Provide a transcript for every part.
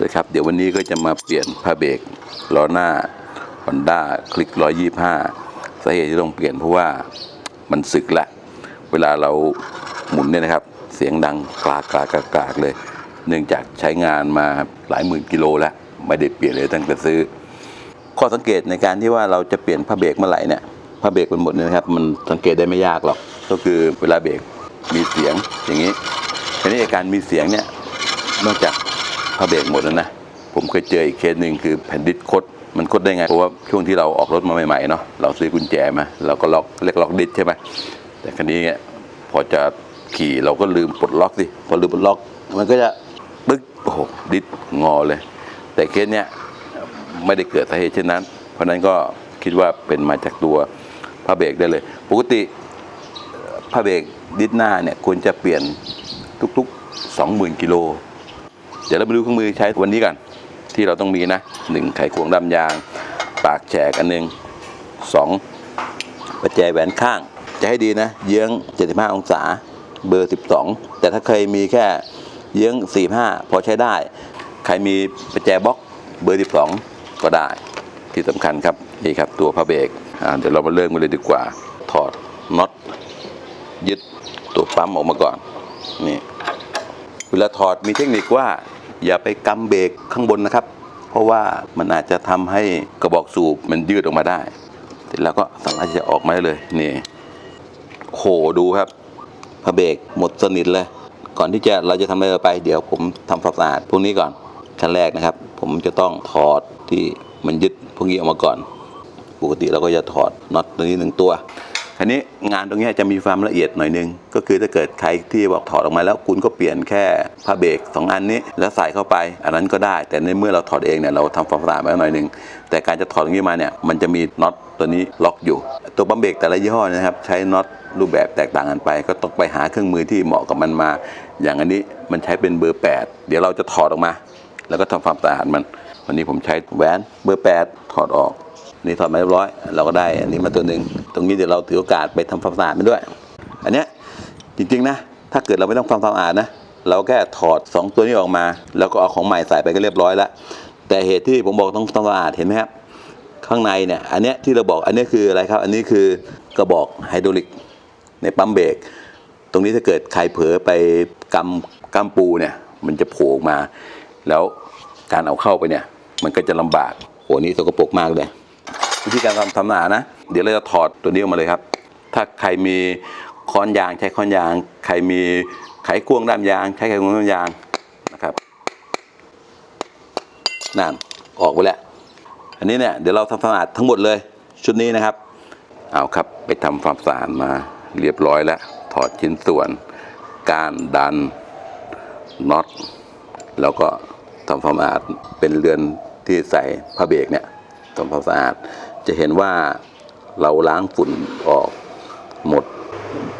วัสดีครับ เดี๋ยววันนี้ก็จะมาเปลี่ยนผ้าเบรกล้อหน้า Honda คลิก 125 สาเหตุที่ต้องเปลี่ยนเพราะว่ามันสึกละ เวลาเราหมุนเนี่ยนะครับ เสียงดังกรากกรากกรากกรากเลย เนื่องจากใช้งานมาหลายหมื่นกิโลแล้ว ไม่ได้เปลี่ยนเลยตั้งแต่ซื้อ ข้อสังเกตในการที่ว่าเราจะเปลี่ยนผ้าเบรกเมื่อไหร่เนี่ยผ้าเบรกมันหมดเนี่ยนะครับ มันสังเกตได้ไม่ยากหรอก ก็คือเวลาเบรกมีเสียงอย่างนี้ทีนี้อาการมีเสียงเนี่ยนอกจาก ผ้าเบรกหมดแล้วนะ ผมเคยเจออีกเคสหนึ่งคือแผ่นดิสคดมันคดได้ไง เพราะว่าช่วงที่เราออกรถมาใหม่ๆเนาะเราซื้อกุญแจมาเราก็ล็อกเรียกล็อกดิสใช่ไหมแต่ครั้นี้เนี่ยพอจะขี่เราก็ลืมปลดล็อกสิพอลืมปลดล็อก มันก็จะปึ๊กโอ้โหดิสงอเลย แต่เคสเนี้ยไม่ได้เกิดสาเหตุเช่นนั้น เพราะฉะนั้นก็คิดว่าเป็นมาจากตัวผ้าเบรกได้เลย ปกติผ้าเบรกดิสหน้าเนี่ยควรจะเปลี่ยนทุกๆ 20,000กิโล เดี๋ยวเราไปดูเครื่องมือใช้วันนี้กัน ที่เราต้องมีนะหนึ่งไขควงดำยาง ปากแฉกอันหนึ่งสองประแจแหวนข้าง จะให้ดีนะ เยื้อง 75 องศาเบอร์ 12 แต่ถ้าเคยมีแค่เยื้อง 45 พอใช้ได้ ใครมีประแจบล็อกเบอร์ 12 ก็ได้ ที่สำคัญครับ นี่ครับตัวผ้าเบรกเดี๋ยวเรามาเริ่มกันเลยดีกว่า ถอดน็อตยึดตัวปั๊มออกมาก่อน นี่ เวลาถอดมีเทคนิคว่า อย่าไปกำเบรกข้างบนนะครับ เพราะว่ามันอาจจะทำให้กระบอกสูบมันยืดออกมาได้เสร็จแล้วก็สามารถจะออกมาได้เลยนี่โหดูครับพระเบรกหมดสนิทเลย ก่อนที่จะเราจะทำอะไรไป เดี๋ยวผมทำความสะอาดพวกนี้ก่อนขั้นแรกนะครับ ผมจะต้องถอดที่มันยึดพวกนี้ออกมาก่อน ปกติเราก็จะถอดน็อตตัวนี้หนึ่งตัว คราวนี้งานตรงนี้จะมีความละเอียดหน่อยนึง ก็คือถ้าเกิดใครที่บอกถอดออกมาแล้วคุณก็เปลี่ยนแค่ผ้าเบรกสองอันนี้ แล้วใส่เข้าไป อันนั้นก็ได้ แต่ในเมื่อเราถอดเองเนี่ยเราทำความสะอาดมาหน่อยนึง แต่การจะถอดตรงนี้มาเนี่ยมันจะมีน็อตตัวนี้ล็อกอยู่ ตัวปั๊มเบรกแต่ละยี่ห้อนะครับใช้น็อตรูปแบบแตกต่างกันไป ก็ต้องไปหาเครื่องมือที่เหมาะกับมันมา อย่างอันนี้มันใช้เป็นเบอร์ 8 เดี๋ยวเราจะถอดออกมา แล้วก็ทำความสะอาดมัน วันนี้ผมใช้แหวนเบอร์ 8 ถอดออก นี่ถอดมาเรียบร้อย เราก็ได้อันนี้มาตัวหนึ่งตรงนี้เดี๋ยวเราถือโอกาสไปทำความสะอาดมันด้วย อันเนี้ยจริงๆนะ ถ้าเกิดเราไม่ต้องทำความสะอาดนะเราแค่ถอด 2 ตัวนี้ออกมา แล้วก็เอาของใหม่ใส่ไปก็เรียบร้อยแล้ว แต่เหตุที่ผมบอกต้องทำความสะอาดเห็นไหมครับข้างในเนี่ยอันเนี้ยที่เราบอกอันเนี้ยคืออะไรครับ อันนี้คือกระบอกไฮดรอลิกในปั๊มเบรกตรงนี้ถ้าเกิดใครเผลอไปกำกำปูเนี่ยมันจะโผล่มา แล้วการเอาเข้าไปเนี่ยมันก็จะลำบากโหนี่สกปรกมากเลย วิธีการทำทำหนานะ เดี๋ยวเราจะถอดตัวนี้ออกมาเลยครับ ถ้าใครมีค้อนยางใช้ค้อนยาง ใครมีไขควงด้ามยาง ใช้ไขควงด้ามยางนะครับนั่นออกไปแล้ว อันนี้เนี่ยเดี๋ยวเราทำความสะอาดทั้งหมดเลยชุดนี้นะครับ เอาครับไปทำความสะอาดมาเรียบร้อยแล้ว ถอดชิ้นส่วนก้านดันน็อตแล้วก็ทำความสะอาดเป็นเรือนที่ใส่ผ้าเบรกเนี่ยทำความสะอาด จะเห็นว่าเราล้างฝุ่นออกหมด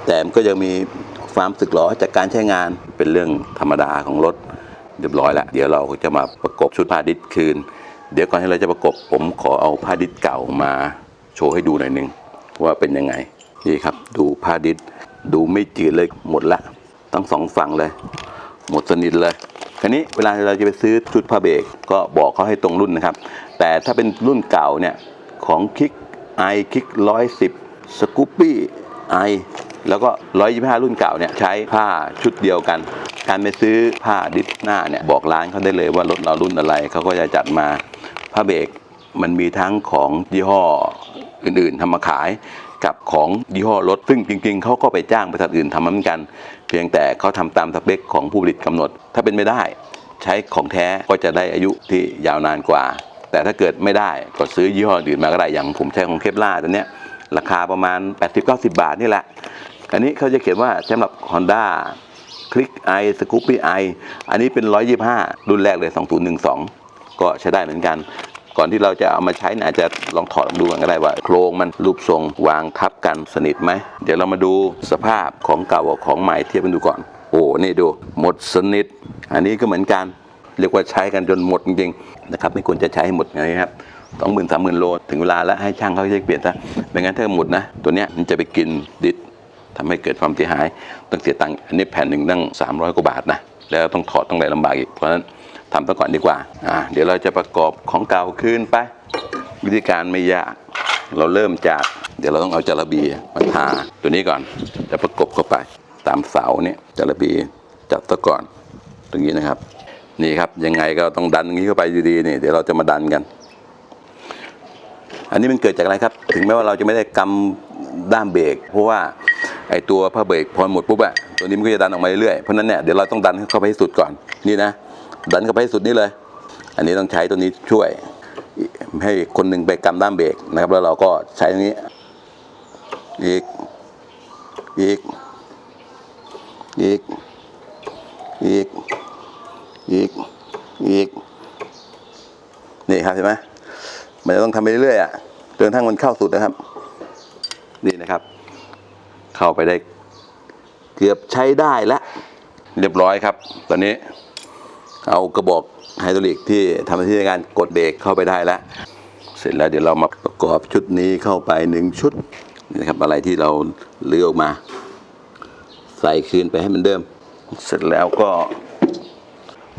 แต่ก็ยังมีความสึกหรอจากการใช้งานเป็นเรื่องธรรมดาของรถเรียบร้อยแล้ว เดี๋ยวเราจะมาประกบชุดผ้าดิสคืน เดี๋ยวก่อนที่เราจะประกบผมขอเอาผ้าดิสเก่ามาโชว์ให้ดูหน่อยนึงว่าเป็นยังไงนี่ครับดูผ้าดิสดูไม่จืดเลยหมดละทั้งสองฝั่งเลย หมดสนิทเลยคราวนี้เวลาเราจะไปซื้อชุดผ้าเบรกก็บอกเขาให้ตรงรุ่นนะครับ แต่ถ้าเป็นรุ่นเก่าเนี่ย ของคิกไอคิกร้อยสิบสกูปปี้ไอแล้วก็ร้อยยี่ห้ารุ่นเก่าเนี่ยใช้ผ้าชุดเดียวกัน การไปซื้อผ้าดิสหน้าเนี่ยบอกร้านเขาได้เลยว่ารถเรารุ่นอะไรเขาก็จะจัดมาผ้าเบรกมันมีทั้งของยี่ห้ออื่นๆทำมาขายกับของยี่ห้อรถ ซึ่งจริงๆ เขาก็ไปจ้างบริษัทอื่นทำมาเหมือนกัน เพียงแต่เขาทำตามสเปคของผู้ผลิตกำหนด ถ้าเป็นไม่ได้ ใช้ของแท้ก็จะได้อายุที่ยาวนานกว่า แต่ถ้าเกิดไม่ได้ก็ซื้อยี่ห้ออื่นมาก็ได้อย่างผมใช้ของเคปล่าตัวเนี้ยราคาประมาณ 80-90 บาทนี่แหละ อันนี้เขาจะเขียนว่าสำหรับ Honda คลิกไอสกูปปี้ไออันนี้เป็น 125 รุ่นแรกเลย 2012 ก็ใช้ได้เหมือนกัน ก่อนที่เราจะเอามาใช้อาจจะลองถอดออกมาดูกันก็ได้ว่า โครงมันรูปทรงวางทับกันสนิทไหม เดี๋ยวเรามาดูสภาพของเก่ากับของใหม่เทียบกันดูก่อน โอ้ นี่ดู หมดสนิท อันนี้ก็เหมือนกัน เรียกว่าใช้กันจนหมดจริง นะครับไม่ควรจะใช้ให้หมดนะครับสองหมื่นสามหมื่นโลถึงเวลาแล้วให้ช่างเขาเช็คเปลี่ยนซะไม่งั้นถ้าหมดนะ ตัวเนี้ยมันจะไปกินดิสทำให้เกิดความเสียหาย ต้องเสียตังค์อันนี้แผ่นหนึ่งตั้ง300กว่าบาทนะแล้วต้องถอดต้องอะไรลำบากอีกเพราะฉะนั้นทำซะก่อนดีกว่าอ่า เดี๋ยวเราจะประกอบของเก่าคืนไป วิธีการไม่ยากเราเริ่มจาก เดี๋ยวเราต้องเอาจาระบีมาทาตัวนี้ก่อนจะประกบเข้าไป ตามเสาเนี่ยจาระบีจัดซะก่อนตรงนี้นะครับ นี่ครับยังไงก็ต้องดันอย่างนี้เข้าไปอยู่ดีนี่เดี๋ยวเราจะมาดันกัน อันนี้มันเกิดจากอะไรครับ ถึงแม้ว่าเราจะไม่ได้กำด้ามเบรกเพราะว่าไอตัวผ้าเบรกพอหมดปุ๊บอะตัวนี้มันก็จะดันออกมาเรื่อยๆเพราะฉะนั้นเนี่ยเดี๋ยวเราต้องดันเข้าไปให้สุดก่อนนี่นะ ดันเข้าไปให้สุดนี่เลย อันนี้ต้องใช้ตัวนี้ช่วยให้คนหนึ่งไปกำด้ามเบรกนะครับแล้วเราก็ใช้ตรงนี้อีกอีกอีกอีก อีก อีก นี่ครับเห็นไหมมันจะต้องทำไปเรื่อยๆอะจนกระทั่งมันเข้าสุดนะครับ นี่นะครับ เข้าไปได้เกือบใช้ได้แล้วเรียบร้อยครับ ตอนนี้เอากระบอกไฮดรอลิกที่ทำหน้าที่ในการกดเบรกเข้าไปได้แล้ว เสร็จแล้วเดี๋ยวเรามาประกอบชุดนี้เข้าไปหนึ่งชุดนี่นะครับอะไรที่เราเลือกมา ใส่คืนไปให้มันเดิม เสร็จแล้วก็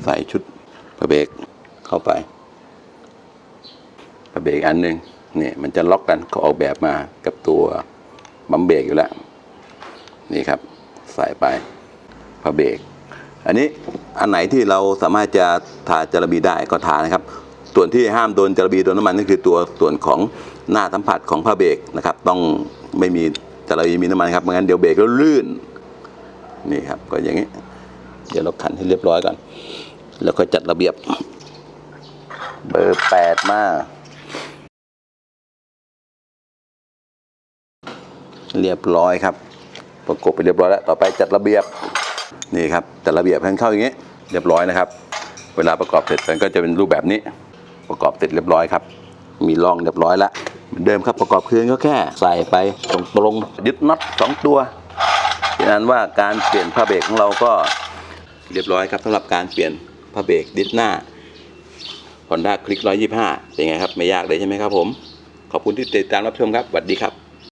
ใส่ชุดผ้าเบรกเข้าไปผ้าเบรกอันหนึ่งเนี่ยมันจะล็อกกันเขาออกแบบมากับตัวบัมเบรกอยู่แล้ว นี่ครับ ใส่ไปผ้าเบรกอันนี้อันไหนที่เราสามารถจะทาจาระบีได้ก็ทานะครับ ส่วนที่ห้ามโดนจาระบีโดนน้ำมันนั่นคือตัวส่วนของหน้าสัมผัสของผ้าเบรกนะครับ ต้องไม่มีจาระบีมีน้ำมันครับไม่งั้นเดี๋ยวเบรกแล้วลื่น นี่ครับก็อย่างนี้ เดี๋ยวเราขันให้เรียบร้อยก่อน แล้วก็จัดระเบียบ เบอร์แปดมา เรียบร้อยครับ ประกบไปเรียบร้อยแล้ว ต่อไปจัดระเบียบ นี่ครับ จัดระเบียบให้เข้าอย่างนี้ เรียบร้อยนะครับ เวลาประกอบเสร็จมันก็จะเป็นรูปแบบนี้ ประกอบเสร็จเรียบร้อยครับ มีร่องเรียบร้อยแล้วเหมือนเดิมครับประกอบคืนก็แค่ใส่ไปตรงตรงยึดน็อตสองตัวฉะนั้นว่าการเปลี่ยนผ้าเบรกของเราก็เรียบร้อยครับสำหรับการเปลี่ยน พระเบรกดิสหน้า Honda Click 125 เป็นไงครับ ไม่ยากเลยใช่ไหมครับผม ขอบคุณที่ติดตามรับชมครับสวัสดีครับ